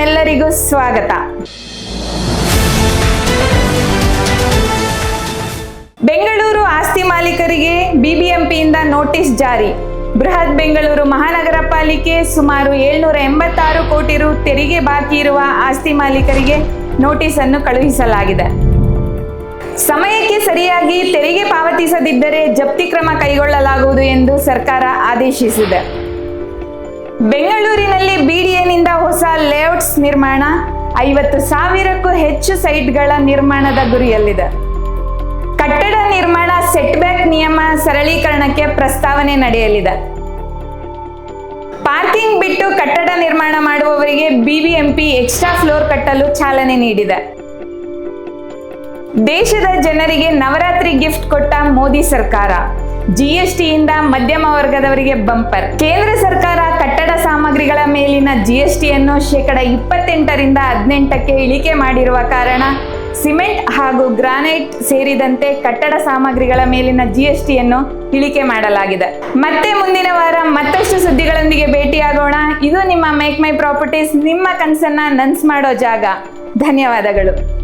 ಎಲ್ಲರಿಗೂ ಸ್ವಾಗತ. ಬೆಂಗಳೂರು ಆಸ್ತಿ ಮಾಲೀಕರಿಗೆ ಬಿಬಿಎಂಪಿಯಿಂದ ನೋಟಿಸ್ ಜಾರಿ. ಬೃಹತ್ ಬೆಂಗಳೂರು ಮಹಾನಗರ ಪಾಲಿಕೆ ಸುಮಾರು ಏಳ್ನೂರ ಎಂಬತ್ತಾರು ಕೋಟಿ ರು ತೆರಿಗೆ ಬಾಕಿ ಇರುವ ಆಸ್ತಿ ಮಾಲೀಕರಿಗೆ ನೋಟಿಸ್ ಅನ್ನು ಕಳುಹಿಸಲಾಗಿದೆ. ಸಮಯಕ್ಕೆ ಸರಿಯಾಗಿ ತೆರಿಗೆ ಪಾವತಿಸದಿದ್ದರೆ ಜಪ್ತಿ ಕ್ರಮ ಕೈಗೊಳ್ಳಲಾಗುವುದು ಎಂದು ಸರ್ಕಾರ ಆದೇಶಿಸಿದೆ. ಬೆಂಗಳೂರಿನಲ್ಲಿ ಬಿಡಿಎನಿಂದ ಹೊಸ ಲೇಔಟ್ಸ್ ನಿರ್ಮಾಣ. ಐವತ್ತು ಸಾವಿರಕ್ಕೂ ಹೆಚ್ಚು ಸೈಟ್ಗಳ ನಿರ್ಮಾಣದ ಗುರಿಯಲ್ಲಿದೆ. ಕಟ್ಟಡ ನಿರ್ಮಾಣ ಸೆಟ್ಬ್ಯಾಕ್ ನಿಯಮ ಸರಳೀಕರಣಕ್ಕೆ ಪ್ರಸ್ತಾವನೆ ನಡೆಯಲಿದೆ. ಪಾರ್ಕಿಂಗ್ ಬಿಟ್ಟು ಕಟ್ಟಡ ನಿರ್ಮಾಣ ಮಾಡುವವರಿಗೆ ಬಿಬಿಎಂಪಿ ಎಕ್ಸ್ಟ್ರಾ ಫ್ಲೋರ್ ಕಟ್ಟಲು ಚಾಲನೆ ನೀಡಿದೆ. ದೇಶದ ಜನರಿಗೆ ನವರಾತ್ರಿ ಗಿಫ್ಟ್ ಕೊಟ್ಟ ಮೋದಿ ಸರ್ಕಾರ. ಜಿಎಸ್ಟಿಯಿಂದ ಮಧ್ಯಮ ವರ್ಗದವರಿಗೆ ಬಂಪರ್. ಕೇಂದ್ರ ಸರ್ಕಾರ ಸಾಮಗ್ರಿಗಳ ಮೇಲಿನ ಜಿಎಸ್ಟಿಯನ್ನು ಶೇಕಡ ಇಪ್ಪತ್ತೆಂಟರಿಂದ ಹದಿನೆಂಟಕ್ಕೆ ಇಳಿಕೆ ಮಾಡಿರುವ ಕಾರಣ ಸಿಮೆಂಟ್ ಹಾಗೂ ಗ್ರಾನೈಟ್ ಸೇರಿದಂತೆ ಕಟ್ಟಡ ಸಾಮಗ್ರಿಗಳ ಮೇಲಿನ ಜಿಎಸ್ಟಿಯನ್ನು ಇಳಿಕೆ ಮಾಡಲಾಗಿದೆ. ಮತ್ತೆ ಮುಂದಿನ ವಾರ ಮತ್ತಷ್ಟು ಸುದ್ದಿಗಳೊಂದಿಗೆ ಭೇಟಿಯಾಗೋಣ. ಇದು ನಿಮ್ಮ ಮೇಕ್ ಮೈ ಪ್ರಾಪರ್ಟೀಸ್ ನಿಮ್ಮ ಕನಸನ್ನ ನನ್ಸ್ ಮಾಡೋ ಜಾಗ. ಧನ್ಯವಾದಗಳು.